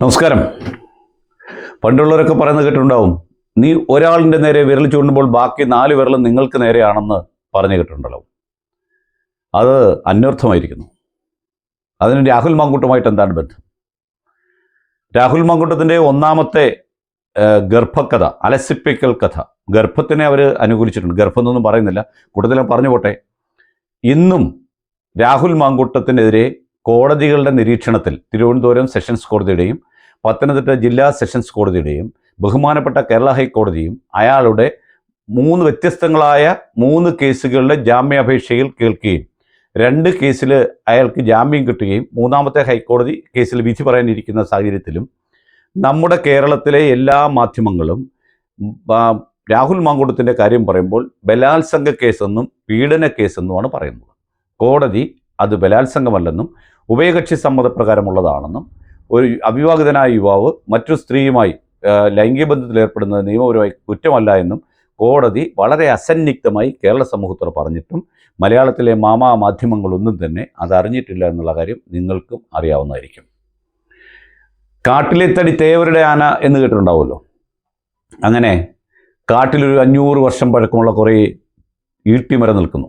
നമസ്കാരം. പണ്ടുള്ളവരൊക്കെ പറയുന്നത് കേട്ടിട്ടുണ്ടാവും നീ ഒരാളിന്റെ നേരെ വിരൽ ചൂണ്ടുമ്പോൾ ബാക്കി നാല് വിരലും നിങ്ങൾക്ക് നേരെയാണെന്ന് പറഞ്ഞു കേട്ടിട്ടുണ്ടല്ലോ അത് അന്വർത്ഥമായിരിക്കുന്നു. അതിന് രാഹുൽ മാങ്കൂട്ടുമായിട്ട് എന്താണ് ബന്ധം? രാഹുൽ മാങ്കൂട്ടത്തിന്റെ ഒന്നാമത്തെ ഗർഭക്കഥ അലസിപ്പിക്കൽ കഥ ഗർഭത്തിനെ അവർ അനുകൂലിച്ചിട്ടുണ്ട്. ഗർഭം എന്നൊന്നും പറയുന്നില്ല. കൂടുതലും പറഞ്ഞു പോട്ടെ. ഇന്നും രാഹുൽ മാങ്കൂട്ടത്തിനെതിരെ കോടതികളുടെ നിരീക്ഷണത്തിൽ തിരുവനന്തപുരം സെഷൻസ് കോടതിയുടെയും പത്തനംതിട്ട ജില്ലാ സെഷൻസ് കോടതിയുടെയും ബഹുമാനപ്പെട്ട കേരള ഹൈക്കോടതിയും അയാളുടെ മൂന്ന് വ്യത്യസ്തങ്ങളായ മൂന്ന് കേസുകളുടെ ജാമ്യാപേക്ഷയിൽ കേൾക്കുകയും രണ്ട് കേസിൽ അയാൾക്ക് ജാമ്യം കിട്ടുകയും മൂന്നാമത്തെ ഹൈക്കോടതി കേസിൽ വിധി പറയാനിരിക്കുന്ന സാഹചര്യത്തിലും നമ്മുടെ കേരളത്തിലെ എല്ലാ മാധ്യമങ്ങളും രാഹുൽ മാങ്കൂട്ടത്തിന്റെ കാര്യം പറയുമ്പോൾ ബലാത്സംഗ കേസെന്നും പീഡന കേസെന്നുമാണ് പറയുന്നത്. കോടതി അത് ബലാത്സംഗമല്ലെന്നും ഉഭയകക്ഷി സമ്മതപ്രകാരമുള്ളതാണെന്നും ഒരു അവിവാഹിതനായ യുവാവ് മറ്റു സ്ത്രീയുമായി ലൈംഗിക ബന്ധത്തിൽ ഏർപ്പെടുന്നത് നിയമപരമായി കുറ്റമല്ല എന്നും കോടതി വളരെ അസന്നിഗ്ധമായി കേരള സമൂഹത്തോട് പറഞ്ഞിട്ടും മലയാളത്തിലെ മാമാ മാധ്യമങ്ങളൊന്നും തന്നെ അതറിഞ്ഞിട്ടില്ല എന്നുള്ള കാര്യം നിങ്ങൾക്കും അറിയാവുന്നതായിരിക്കും. കാട്ടിലെ തടി തേവരുടെ ആന എന്ന് കേട്ടിട്ടുണ്ടാവുമല്ലോ. അങ്ങനെ കാട്ടിലൊരു അഞ്ഞൂറ് വർഷം പഴക്കമുള്ള കുറേ ഈട്ടിമരം നിൽക്കുന്നു.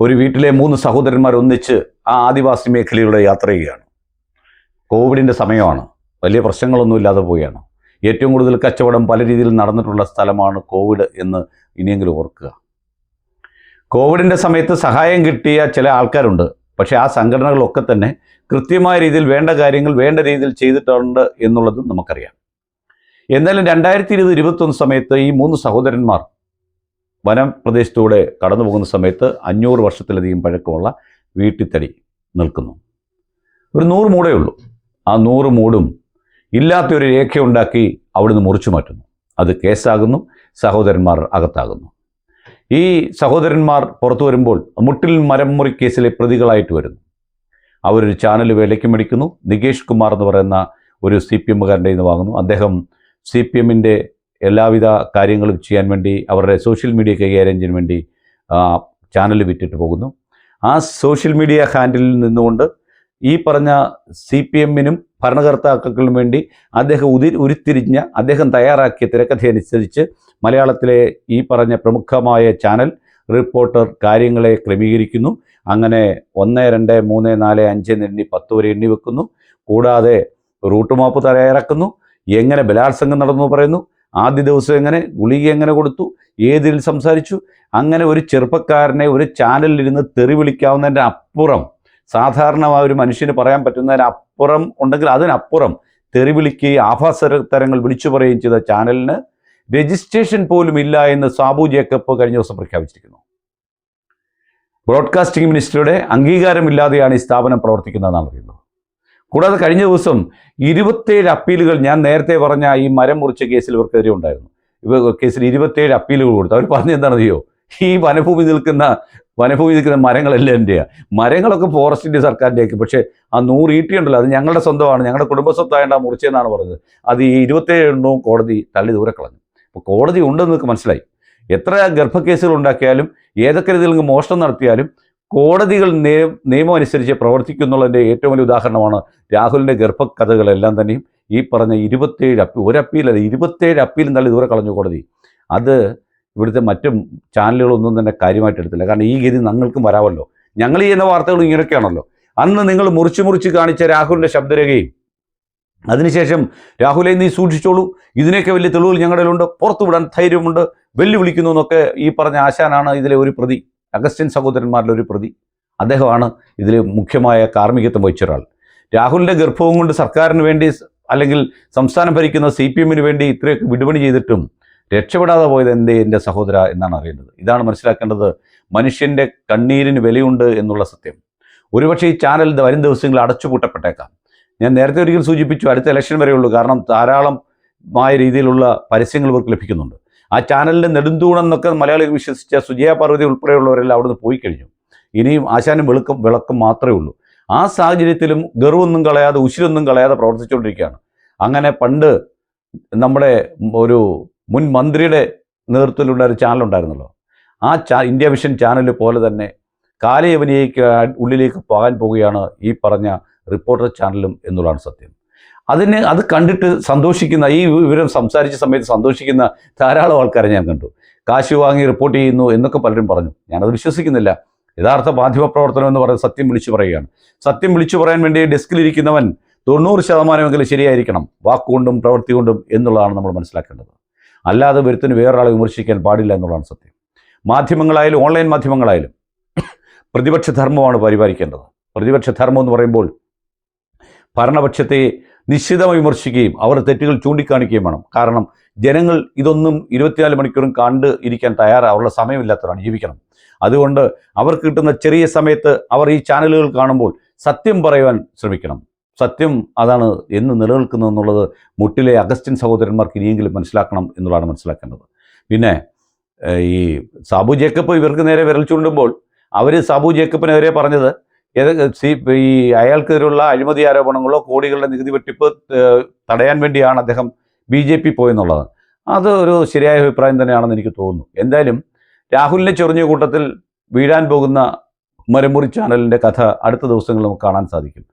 ഒരു വീട്ടിലെ മൂന്ന് സഹോദരന്മാർ ഒന്നിച്ച് ആ ആദിവാസി മേഖലയിലൂടെ യാത്ര ചെയ്യുകയാണ്. കോവിഡിന്റെ സമയമാണ്. വലിയ പ്രശ്നങ്ങളൊന്നും ഇല്ലാതെ പോവുകയാണ്. ഏറ്റവും കൂടുതൽ കച്ചവടം പല രീതിയിൽ നടന്നിട്ടുള്ള സ്ഥലമാണ് കോവിഡ് എന്ന് ഇനിയെങ്കിലും ഓർക്കുക. കോവിഡിന്റെ സമയത്ത് സഹായം കിട്ടിയ ചില ആൾക്കാരുണ്ട്. പക്ഷേ ആ സംഘടനകളൊക്കെ തന്നെ കൃത്യമായ രീതിയിൽ വേണ്ട കാര്യങ്ങൾ വേണ്ട രീതിയിൽ ചെയ്തിട്ടുണ്ട് എന്നുള്ളതും നമുക്കറിയാം. എന്നാലും രണ്ടായിരത്തി ഇരുപത് ഇരുപത്തൊന്ന് സമയത്ത് ഈ മൂന്ന് സഹോദരന്മാർ വനപ്രദേശത്തൂടെ കടന്നു പോകുന്ന സമയത്ത് അഞ്ഞൂറ് വർഷത്തിലധികം പഴക്കമുള്ള വീട്ടിത്തടി നിൽക്കുന്നു. ഒരു നൂറ് മൂടേ ഉള്ളൂ. ആ നൂറ് മൂടും ഇല്ലാത്തൊരു രേഖയുണ്ടാക്കി അവിടുന്ന് മുറിച്ചു മാറ്റുന്നു. അത് കേസാകുന്നു സഹോദരന്മാർ അകത്താകുന്നു. ഈ സഹോദരന്മാർ പുറത്തു വരുമ്പോൾ മുട്ടിൽ മരം മുറി കേസിലെ പ്രതികളായിട്ട് വരുന്നു. അവരൊരു ചാനൽ വേലയ്ക്ക് മേടിക്കുന്നു. നികേഷ് കുമാർ എന്ന് പറയുന്ന ഒരു സി പി എമ്മുകാരന്റെ നിന്ന് വാങ്ങുന്നു. അദ്ദേഹം സി പി എമ്മിന്റെ എല്ലാവിധ കാര്യങ്ങളും ചെയ്യാൻ വേണ്ടി അവരുടെ സോഷ്യൽ മീഡിയ കൈകാര്യം ചെയ്യാൻ വേണ്ടി ചാനൽ വിറ്റിട്ട് പോകുന്നു. ആ സോഷ്യൽ മീഡിയ ഹാൻഡിലിൽ നിന്നുകൊണ്ട് ഈ പറഞ്ഞ സി പി എമ്മിനും ഭരണകർത്താക്കൾക്കും വേണ്ടി അദ്ദേഹം ഉതി ഉരുത്തിരിഞ്ഞ അദ്ദേഹം തയ്യാറാക്കിയ തിരക്കഥ അനുസരിച്ച് മലയാളത്തിലെ ഈ പറഞ്ഞ പ്രമുഖമായ ചാനൽ റിപ്പോർട്ടർ കാര്യങ്ങളെ ക്രമീകരിക്കുന്നു. അങ്ങനെ ഒന്ന് രണ്ട് മൂന്ന് നാല് അഞ്ച് എണ്ണി പത്ത് വരെ എണ്ണി വെക്കുന്നു. കൂടാതെ റൂട്ട് മാപ്പ് തയ്യാറാക്കുന്നു. എങ്ങനെ ബലാത്സംഗം നടന്നു പറയുന്നു. ആദ്യ ദിവസം എങ്ങനെ ഗുളിക എങ്ങനെ കൊടുത്തു ഏതിൽ സംസാരിച്ചു. അങ്ങനെ ഒരു ചെറുപ്പക്കാരനെ ഒരു ചാനലിൽ ചാനലിലിരുന്ന് തെറി വിളിക്കാവുന്നതിന്റെ അപ്പുറം സാധാരണമായ ഒരു മനുഷ്യന് പറയാൻ പറ്റുന്നതിനപ്പുറം ഉണ്ടെങ്കിൽ അതിനപ്പുറം തെറി വിളിക്കുകയും ആഭാസ തരങ്ങൾ വിളിച്ചു പറയുകയും ചെയ്ത ചാനലിന് രജിസ്ട്രേഷൻ പോലും ഇല്ല എന്ന് സാബു ജേക്കബ് കഴിഞ്ഞ ദിവസം പ്രഖ്യാപിച്ചിരിക്കുന്നു. ബ്രോഡ്കാസ്റ്റിംഗ് മിനിസ്റ്ററുടെ അംഗീകാരമില്ലാതെയാണ് ഈ സ്ഥാപനം പ്രവർത്തിക്കുന്നതെന്നാണ് അറിയുന്നത് കൂടാതെ കഴിഞ്ഞ ദിവസം ഇരുപത്തേഴ് അപ്പീലുകൾ ഞാൻ നേരത്തെ പറഞ്ഞ ഈ മരം മുറിച്ച കേസിൽ ഇവർക്കെതിരെ ഉണ്ടായിരുന്നു. ഇവ കേസിൽ ഇരുപത്തേഴ് അപ്പീലുകൾ കൊടുത്തു. അവർ പറഞ്ഞു എന്താണെന്ന് അറിയോ ഈ വനഭൂമി നിൽക്കുന്ന വനഭൂമി നിൽക്കുന്ന മരങ്ങളെല്ലാം എന്റെയാണ് മരങ്ങളൊക്കെ ഫോറസ്റ്റിന്റെ സർക്കാരിന്റെയൊക്കെ പക്ഷേ ആ നൂറ് ഈട്ടി ഉണ്ടല്ലോ അത് ഞങ്ങളുടെ സ്വന്തമാണ് ഞങ്ങളുടെ കുടുംബ സ്വത്തായണ്ട മുറിച്ചതെന്നാണ് പറഞ്ഞത്. അത് ഈ ഇരുപത്തേഴ് എണ്ണവും കോടതി തള്ളി ദൂരെ കളഞ്ഞു. അപ്പോൾ കോടതി ഉണ്ടെന്ന് നിങ്ങൾക്ക് മനസ്സിലായി. എത്ര ഗർഭക്കേസുകൾ ഉണ്ടാക്കിയാലും ഏതൊക്കെ രീതിയിൽ മോഷണം നടത്തിയാലും കോടതികൾ നിയ- നിയമം അനുസരിച്ച് പ്രവർത്തിക്കുന്നുള്ളതിന്റെ ഏറ്റവും വലിയ ഉദാഹരണമാണ് രാഹുലിന്റെ ഗർഭക്കഥകളെല്ലാം തന്നെയും ഈ പറഞ്ഞ ഇരുപത്തേഴ് അപ്പീൽ ഒരു അപ്പീലല്ല ഇരുപത്തേഴ് അപ്പീലും തള്ളി ദൂരെ കളഞ്ഞു കോടതി. അത് ഇവിടുത്തെ മറ്റും ചാനലുകളൊന്നും തന്നെ കാര്യമായിട്ട് എടുത്തില്ല. കാരണം ഈ ഗതി ഞങ്ങൾക്കും വരാമല്ലോ. ഞങ്ങൾ ചെയ്യുന്ന വാർത്തകൾ ഇങ്ങനെയൊക്കെയാണല്ലോ. അന്ന് നിങ്ങൾ മുറിച്ച് മുറിച്ച് കാണിച്ച രാഹുലിന്റെ ശബ്ദരേഖയും അതിനുശേഷം രാഹുലെ നീ സൂക്ഷിച്ചോളൂ. ഇതിനൊക്കെ വലിയ തെളിവുകൾ ഞങ്ങളുടെ ഉണ്ട് പുറത്തു വിടാൻ ധൈര്യമുണ്ട്. വെല്ലുവിളിക്കുന്നു എന്നൊക്കെ ഈ പറഞ്ഞ ആശാനാണ് ഇതിലെ ഒരു പ്രതി. അഗസ്റ്റ്യൻ സഹോദരന്മാരിലെ ഒരു പ്രതി. അദ്ദേഹമാണ് ഇതിൽ മുഖ്യമായ കാർമ്മികത്വം വഹിച്ച ഒരാൾ. രാഹുലിന്റെ ഗർഭവും കൊണ്ട് സർക്കാരിന് വേണ്ടി അല്ലെങ്കിൽ സംസ്ഥാനം ഭരിക്കുന്ന സി പി എമ്മിന് വേണ്ടി ഇത്രയൊക്കെ വിടുപണി ചെയ്തിട്ടും രക്ഷപ്പെടാതെ പോയത് എന്തേ എന്റെ സഹോദര എന്നാണ് അറിയേണ്ടത്. ഇതാണ് മനസ്സിലാക്കേണ്ടത്. മനുഷ്യന്റെ കണ്ണീരിന് വിലയുണ്ട് എന്നുള്ള സത്യം. ഒരുപക്ഷെ ഈ ചാനൽ വരും ദിവസങ്ങളിൽ അടച്ചുപൂട്ടപ്പെട്ടേക്കാം. ഞാൻ നേരത്തെ ഒരിക്കൽ സൂചിപ്പിച്ചു അടുത്ത ഇലക്ഷൻ വരെയുള്ളൂ കാരണം ധാരാളമായ രീതിയിലുള്ള പരസ്യങ്ങൾ ഇവർക്ക് ലഭിക്കുന്നുണ്ട്. ആ ചാനലിന്റെ നെടുന്തൂണെന്നൊക്കെ മലയാളികൾ വിശ്വസിച്ച സുജയ പാർവതി ഉൾപ്പെടെയുള്ളവരെല്ലാം അവിടുന്ന് പോയി കഴിഞ്ഞു ഇനിയും ആശാനും വെളുക്കും വിളക്കും മാത്രമേ ഉള്ളൂ. ആ സാഹചര്യത്തിലും ഗർവൊന്നും കളയാതെ ഉശിരൊന്നും കളയാതെ പ്രവർത്തിച്ചുകൊണ്ടിരിക്കുകയാണ്. അങ്ങനെ പണ്ട് നമ്മുടെ ഒരു മുൻ മന്ത്രിയുടെ നേതൃത്വത്തിലുള്ള ഒരു ചാനൽ ഉണ്ടായിരുന്നല്ലോ. ആ ചാ ഇന്ത്യ വിഷൻ ചാനൽ പോലെ തന്നെ കാലയവനിയേക്ക് ഉള്ളിലേക്ക് പോകാൻ പോവുകയാണ് ഈ പറഞ്ഞ റിപ്പോർട്ടർ ചാനലും എന്നുള്ളതാണ് സത്യം. അതിന് അത് കണ്ടിട്ട് സന്തോഷിക്കുന്ന ഈ വിവരം സംസാരിച്ച സമയത്ത് സന്തോഷിക്കുന്ന ധാരാളം ആൾക്കാരെ ഞാൻ കണ്ടു. കാശ് വാങ്ങി റിപ്പോർട്ട് ചെയ്യുന്നു എന്നൊക്കെ പലരും പറഞ്ഞു. ഞാനത് വിശ്വസിക്കുന്നില്ല. യഥാർത്ഥ മാധ്യമ പ്രവർത്തനം എന്ന് പറയുന്നത് സത്യം വിളിച്ചു പറയുകയാണ്. സത്യം വിളിച്ചു പറയാൻ വേണ്ടി ഡെസ്കിലിരിക്കുന്നവൻ തൊണ്ണൂറ് ശതമാനമെങ്കിലും ശരിയായിരിക്കണം. വാക്കുകൊണ്ടും പ്രവൃത്തി കൊണ്ടും എന്നുള്ളതാണ് നമ്മൾ മനസ്സിലാക്കേണ്ടത്. അല്ലാതെ വരുത്തിന് വേറൊരാളെ വിമർശിക്കാൻ പാടില്ല എന്നുള്ളതാണ് സത്യം. മാധ്യമങ്ങളായാലും ഓൺലൈൻ മാധ്യമങ്ങളായാലും പ്രതിപക്ഷ ധർമ്മമാണ് പരിപാലിക്കേണ്ടത്. പ്രതിപക്ഷ ധർമ്മം എന്ന് പറയുമ്പോൾ ഭരണപക്ഷത്തെ നിശ്ചിതമായി വിമർശിക്കുകയും അവരുടെ തെറ്റുകൾ ചൂണ്ടിക്കാണിക്കുകയും വേണം. കാരണം ജനങ്ങൾ ഇതൊന്നും ഇരുപത്തിനാല് മണിക്കൂറും കണ്ട് ഇരിക്കാൻ തയ്യാറാവുള്ള അവരുടെ സമയമില്ലാത്തവരാണ് ജീവിക്കണം. അതുകൊണ്ട് അവർക്ക് കിട്ടുന്ന ചെറിയ സമയത്ത് അവർ ഈ ചാനലുകൾ കാണുമ്പോൾ സത്യം പറയുവാൻ ശ്രമിക്കണം. സത്യം അതാണ് എന്ന് നിലനിൽക്കുന്നത് എന്നുള്ളത് മുട്ടിലെ അഗസ്റ്റിൻ സഹോദരന്മാർക്ക് ഇനിയെങ്കിലും മനസ്സിലാക്കണം എന്നുള്ളതാണ് മനസ്സിലാക്കേണ്ടത്. പിന്നെ ഈ സാബു ജേക്കബ് ഇവർക്ക് നേരെ വിരൽ ചൂണ്ടുമ്പോൾ അവർ സാബു ജേക്കബിനെതിരെ പറഞ്ഞത് ഏത് സി ഈ അയാൾക്കെതിരെയുള്ള അഴിമതി ആരോപണങ്ങളോ കോടികളുടെ നികുതി വെട്ടിപ്പ് തടയാൻ വേണ്ടിയാണ് അദ്ദേഹം ബി ജെ പി പോയെന്നുള്ളത്. അത് ഒരു ശരിയായ അഭിപ്രായം തന്നെയാണെന്ന് എനിക്ക് തോന്നുന്നു. എന്തായാലും രാഹുലിനെ ചൊറിഞ്ഞ കൂട്ടത്തിൽ വീഴാൻ പോകുന്ന മരമുറി ചാനലിന്റെ കഥ അടുത്ത ദിവസങ്ങളിൽ നമുക്ക് കാണാൻ സാധിക്കും.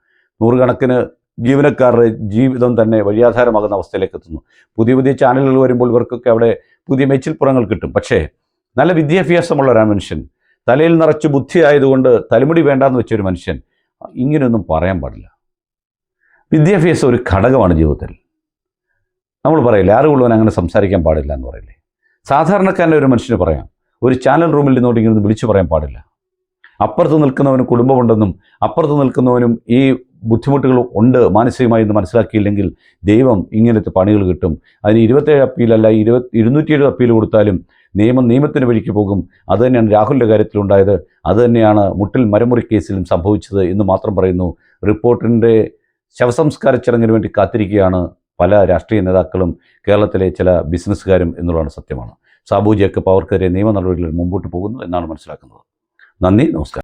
നൂറുകണക്കിന് ജീവനക്കാരുടെ ജീവിതം തന്നെ വഴിയാധാരമാകുന്ന അവസ്ഥയിലേക്ക് എത്തുന്നു. പുതിയ പുതിയ ചാനലുകൾ വരുമ്പോൾ ഇവർക്കൊക്കെ അവിടെ പുതിയ മെച്ചിൽപ്പുറങ്ങൾ കിട്ടും. പക്ഷേ നല്ല വിദ്യാഭ്യാസമുള്ള ഒരു മനുഷ്യൻ തലയിൽ നിറച്ച് ബുദ്ധി ആയതുകൊണ്ട് തലമുടി വേണ്ടാന്ന് വെച്ചൊരു മനുഷ്യൻ ഇങ്ങനെയൊന്നും പറയാൻ പാടില്ല. വിദ്യാഭ്യാസം ഒരു ഘടകമാണ് ജീവിതത്തിൽ. നമ്മൾ പറയില്ല ആരുള്ളവൻ അങ്ങനെ സംസാരിക്കാൻ പാടില്ല എന്ന് പറയില്ലേ? സാധാരണക്കാരന്റെ ഒരു മനുഷ്യന് പറയാം ഒരു ചാനൽ റൂമിൽ നിന്നോട്ട് ഇങ്ങനെ വിളിച്ചു പറയാൻ പാടില്ല. അപ്പുറത്ത് നിൽക്കുന്നവന് കുടുംബമുണ്ടെന്നും അപ്പുറത്ത് നിൽക്കുന്നവനും ഈ ബുദ്ധിമുട്ടുകൾ ഉണ്ട് മാനസികമായി എന്ന് മനസ്സിലാക്കിയില്ലെങ്കിൽ ദൈവം ഇങ്ങനത്തെ പണികൾ കിട്ടും. അതിന് ഇരുപത്തേഴ് അപ്പീലല്ല ഇരുപത്തി ഇരുന്നൂറ്റി എഴുപത് അപ്പീൽ കൊടുത്താലും നിയമം നിയമത്തിന് വഴിക്ക് പോകും. അത് തന്നെയാണ് രാഹുലിന്റെ കാര്യത്തിലുണ്ടായത്. അത് തന്നെയാണ് മുട്ടിൽ മരമുറി കേസിലും സംഭവിച്ചത് എന്ന് മാത്രം പറയുന്നു. റിപ്പോർട്ടിന്റെ ശവസംസ്കാര ചടങ്ങിന് വേണ്ടി കാത്തിരിക്കുകയാണ് പല രാഷ്ട്രീയ നേതാക്കളും കേരളത്തിലെ ചില ബിസിനസ്സുകാരും എന്നുള്ളതാണ് സത്യമാണ്. സാബു ജേക്കബ് അവർക്കെതിരെ നിയമ നടപടികളിൽ മുമ്പോട്ട് പോകുന്നു എന്നാണ് മനസ്സിലാക്കുന്നത്. നന്ദി നമസ്കാരം.